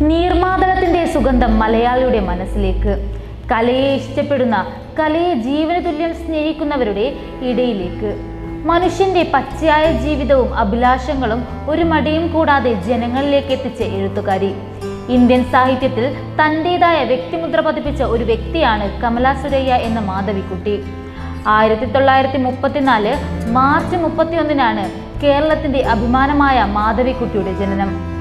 നീർമാതളത്തിന്റെ സുഗന്ധം മലയാളിയുടെ മനസ്സിലേക്ക്. കലയെ ഇഷ്ടപ്പെടുന്ന കലയെ ജീവന തുല്യം സ്നേഹിക്കുന്നവരുടെ ഇടയിലേക്ക്. മനുഷ്യന്റെ പച്ചയായ ജീവിതവും അഭിലാഷങ്ങളും ഒരു മടിയും കൂടാതെ ജനങ്ങളിലേക്ക് എത്തിച്ച എഴുത്തുകാരി. ഇന്ത്യൻ സാഹിത്യത്തിൽ തന്റെതായ വ്യക്തിമുദ്ര പതിപ്പിച്ച ഒരു വ്യക്തിയാണ് കമലാ സുരയ്യ എന്ന മാധവിക്കുട്ടി. ആയിരത്തി തൊള്ളായിരത്തി മുപ്പത്തിനാല് മാർച്ച് മുപ്പത്തിയൊന്നിനാണ് കേരളത്തിന്റെ അഭിമാനമായ മാധവിക്കുട്ടിയുടെ ജനനം.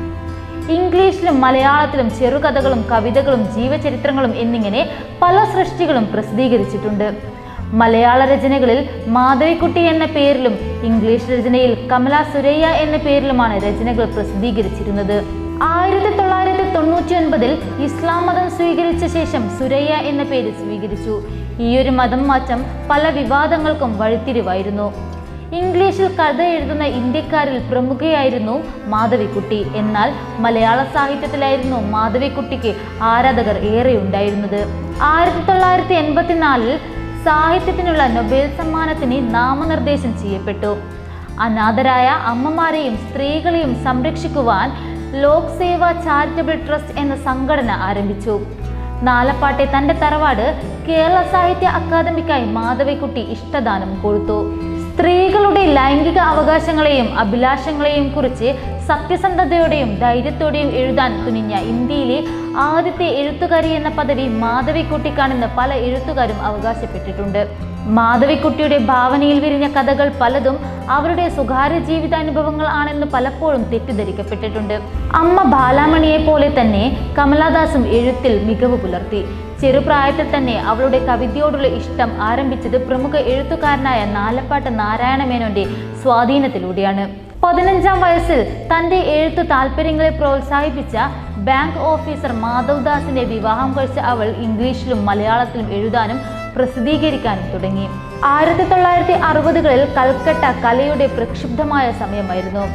ഇംഗ്ലീഷിലും മലയാളത്തിലും ചെറുകഥകളും കവിതകളും ജീവചരിത്രങ്ങളും എന്നിങ്ങനെ പല സൃഷ്ടികളും പ്രസിദ്ധീകരിച്ചിട്ടുണ്ട്. മലയാള രചനകളിൽ മാധവിക്കുട്ടി എന്ന പേരിലും ഇംഗ്ലീഷ് രചനയിൽ കമല സുരയ്യ എന്ന പേരിലുമാണ് രചനകൾ പ്രസിദ്ധീകരിച്ചിരുന്നത്. ആയിരത്തി തൊള്ളായിരത്തി തൊണ്ണൂറ്റി ഒൻപതിൽ ഇസ്ലാം മതം സ്വീകരിച്ച ശേഷം സുരയ്യ എന്ന പേര് സ്വീകരിച്ചു. ഈയൊരു മതം മാറ്റം പല വിവാദങ്ങൾക്കും വഴിത്തിരിവായിരുന്നു. ഇംഗ്ലീഷിൽ കഥ എഴുതുന്ന ഇന്ത്യക്കാരിൽ പ്രമുഖയായിരുന്നു മാധവിക്കുട്ടി. എന്നാൽ മലയാള സാഹിത്യത്തിലായിരുന്നു മാധവിക്കുട്ടിക്ക് ആരാധകർ ഏറെ ഉണ്ടായിരുന്നത്. ആയിരത്തി തൊള്ളായിരത്തി എൺപത്തിനാലിൽ സാഹിത്യത്തിനുള്ള നൊബേൽ സമ്മാനത്തിന് നാമനിർദ്ദേശം ചെയ്യപ്പെട്ടു. അനാഥരായ അമ്മമാരെയും സ്ത്രീകളെയും സംരക്ഷിക്കുവാൻ ലോക് സേവ ചാരിറ്റബിൾ ട്രസ്റ്റ് എന്ന സംഘടന ആരംഭിച്ചു. നാലപ്പാട്ടെ തന്റെ തറവാട് കേരള സാഹിത്യ അക്കാദമിക്കായി മാധവിക്കുട്ടി ഇഷ്ടദാനം കൊടുത്തു. സ്ത്രീകളുടെ ലൈംഗിക അവകാശങ്ങളെയും അഭിലാഷങ്ങളെയും കുറിച്ച് സത്യസന്ധതയോടെയും ധൈര്യത്തോടെയും എഴുതാൻ തുനിഞ്ഞ ഇന്ത്യയിലെ ആദ്യത്തെ എഴുത്തുകാരി എന്ന പദവി മാധവിക്കുട്ടിക്കാണെന്ന് പല എഴുത്തുകാരും അവകാശപ്പെട്ടിട്ടുണ്ട്. മാധവിക്കുട്ടിയുടെ ഭാവനയിൽ വിരിഞ്ഞ കഥകൾ പലതും അവരുടെ സ്വകാര്യ ജീവിതാനുഭവങ്ങൾ ആണെന്ന് പലപ്പോഴും തെറ്റിദ്ധരിക്കപ്പെട്ടിട്ടുണ്ട്. അമ്മ ബാലാമണിയെ പോലെ തന്നെ കമലാദാസും എഴുത്തിൽ മികവ് പുലർത്തി. ചെറുപ്രായത്തിൽ തന്നെ അവളുടെ കവിതയോടുള്ള ഇഷ്ടം ആരംഭിച്ചത് പ്രമുഖ എഴുത്തുകാരനായ നാലപ്പാട്ട് നാരായണ മേനോന്റെ സ്വാധീനത്തിലൂടെയാണ്. പതിനഞ്ചാം വയസ്സിൽ തന്റെ എഴുത്ത് താല്പര്യങ്ങളെ പ്രോത്സാഹിപ്പിച്ച ബാങ്ക് ഓഫീസർ മാധവ് ദാസിന്റെ വിവാഹം കഴിച്ച അവൾ ഇംഗ്ലീഷിലും മലയാളത്തിലും എഴുതാനും പ്രസിദ്ധീകരിക്കാനും തുടങ്ങി. ആയിരത്തി തൊള്ളായിരത്തി അറുപതുകളിൽ കൽക്കട്ട കലയുടെ പ്രക്ഷുബ്ധമായ സമയമായിരുന്നു.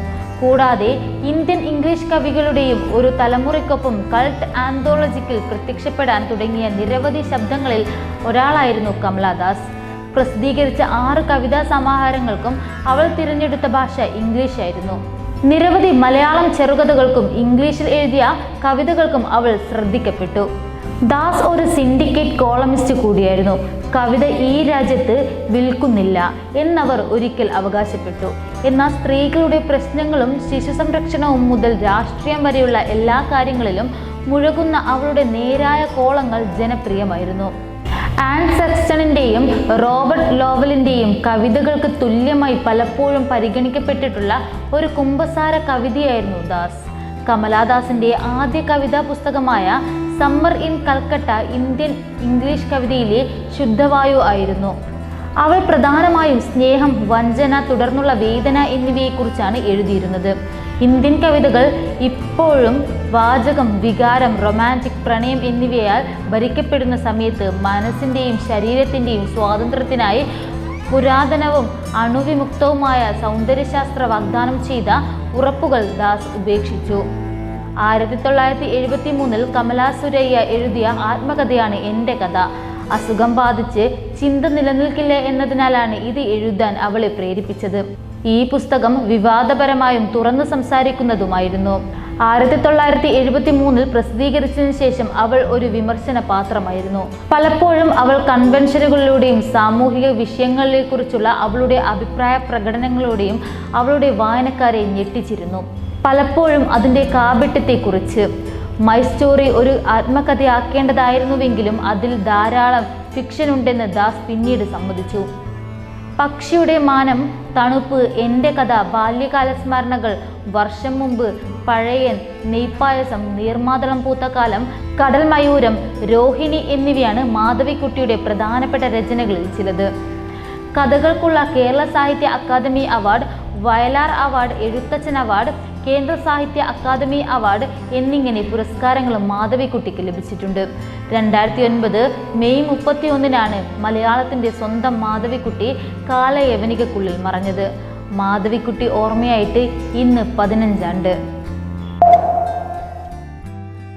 കൂടാതെ ഇന്ത്യൻ ഇംഗ്ലീഷ് കവികളുടെയും ഒരു തലമുറയ്ക്കൊപ്പം കൾട്ട് ആന്തോളജിക്കിൽ പ്രത്യക്ഷപ്പെടാൻ തുടങ്ങിയ നിരവധി ശബ്ദങ്ങളിൽ ഒരാളായിരുന്നു കമലാദാസ് പ്രസിദ്ധീകരിച്ച ആറ് കവിതാ സമാഹാരങ്ങൾക്കും അവൾ തിരഞ്ഞെടുത്ത ഭാഷ ഇംഗ്ലീഷ് ആയിരുന്നു. നിരവധി മലയാളം ചെറുകഥകൾക്കും ഇംഗ്ലീഷിൽ എഴുതിയ കവിതകൾക്കും അവൾ ശ്രദ്ധിക്കപ്പെട്ടു. ദാസ് ഒരു സിൻഡിക്കേറ്റ് കോളമിസ്റ്റ് കൂടിയായിരുന്നു. കവിത ഈ രാജ്യത്ത് വിൽക്കുന്നില്ല എന്നവർ ഒരിക്കൽ അവകാശപ്പെട്ടു. എന്നാൽ സ്ത്രീകളുടെ പ്രശ്നങ്ങളും ശിശു സംരക്ഷണവും മുതൽ രാഷ്ട്രീയം വരെയുള്ള എല്ലാ കാര്യങ്ങളിലും മുഴകുന്ന അവളുടെ നേരായ കോളങ്ങൾ ജനപ്രിയമായിരുന്നു. ആൻ സെക്സ്റ്റണിന്റെയും റോബർട്ട് ലോവലിന്റെയും കവിതകൾക്ക് തുല്യമായി പലപ്പോഴും പരിഗണിക്കപ്പെട്ടിട്ടുള്ള ഒരു കുംഭസാര കവിതയായിരുന്നു ദാസ്. കമലാദാസിന്റെ ആദ്യ കവിതാ പുസ്തകമായ summer in Calcutta Indian English കവിതയിലെ ശുദ്ധവായു ആയിരുന്നു. അവൾ പ്രധാനമായും സ്നേഹം വഞ്ചന തുടർന്നുള്ള വേദന എന്നിവയെക്കുറിച്ചാണ് എഴുതിയിരുന്നത്. ഇന്ത്യൻ കവിതകൾ ഇപ്പോഴും വാചകം വികാരം റൊമാന്റിക് പ്രണയം എന്നിവയാൽ ഭരിക്കപ്പെടുന്ന സമയത്ത് മനസ്സിന്റെയും ശരീരത്തിന്റെയും സ്വാതന്ത്ര്യത്തിനായി പുരാതനവും അണുവിമുക്തവുമായ സൗന്ദര്യശാസ്ത്ര വാഗ്ദാനം ചെയ്ത ഉറപ്പുകൾ ദാസ് ഉപേക്ഷിച്ചു. ആയിരത്തി തൊള്ളായിരത്തി എഴുപത്തി മൂന്നിൽ കമലാ സുരയ്യ എഴുതിയ ആത്മകഥയാണ് എന്റെ കഥ. അസുഖം ബാധിച്ച് ചിന്ത നിലനിൽക്കില്ല എന്നതിനാലാണ് ഇത് എഴുതാൻ അവളെ പ്രേരിപ്പിച്ചത്. ഈ പുസ്തകം വിവാദപരമായും തുറന്നു സംസാരിക്കുന്നതുമായിരുന്നു. ആയിരത്തി തൊള്ളായിരത്തി എഴുപത്തി മൂന്നിൽ പ്രസിദ്ധീകരിച്ചതിനു ശേഷം അവൾ ഒരു വിമർശന പാത്രമായിരുന്നു. പലപ്പോഴും അവൾ കൺവെൻഷനുകളിലൂടെയും സാമൂഹിക വിഷയങ്ങളെക്കുറിച്ചുള്ള അവളുടെ അഭിപ്രായ പ്രകടനങ്ങളോടെയും അവളുടെ വായനക്കാരെ ഞെട്ടിച്ചിരുന്നു. പലപ്പോഴും അതിന്റെ കാപട്യത്തെക്കുറിച്ച്. മൈ സ്റ്റോറി ഒരു ആത്മകഥയാക്കേണ്ടതായിരുന്നുവെങ്കിലും അതിൽ ധാരാളം ഫിക്ഷൻ ഉണ്ടെന്ന് ദാസ് പിന്നീട് സമ്മതിച്ചു. പക്ഷിയുടെ മാനം തണുപ്പ് എന്റെ കഥ ബാല്യകാല സ്മരണകൾ വർഷം മുമ്പ് പഴയൻ നെയ്പ്പായസം നീർമാതളം പൂത്തക്കാലം കടൽ മയൂരം രോഹിണി എന്നിവയാണ് മാധവിക്കുട്ടിയുടെ പ്രധാനപ്പെട്ട രചനകളിൽ ചിലത്. കഥകൾക്കുള്ള Kerala Sahitya Akademi award Vayalar award Ezhuthachan award Kendra Sahitya Akademi award എന്നിങ്ങനെ പുരസ്കാരങ്ങളും മാധവിക്കുട്ടിക്ക് ലഭിച്ചിട്ടുണ്ട്. രണ്ടായിരത്തി ഒൻപത് മെയ് മുപ്പത്തി ഒന്നിനാണ് മലയാളത്തിന്റെ സ്വന്തം മാധവിക്കുട്ടി കാലയവനികക്കുള്ളിൽ മറഞ്ഞത്. മാധവിക്കുട്ടി ഓർമ്മയായിട്ട് ഇന്ന് പതിനഞ്ചാണ്ട്.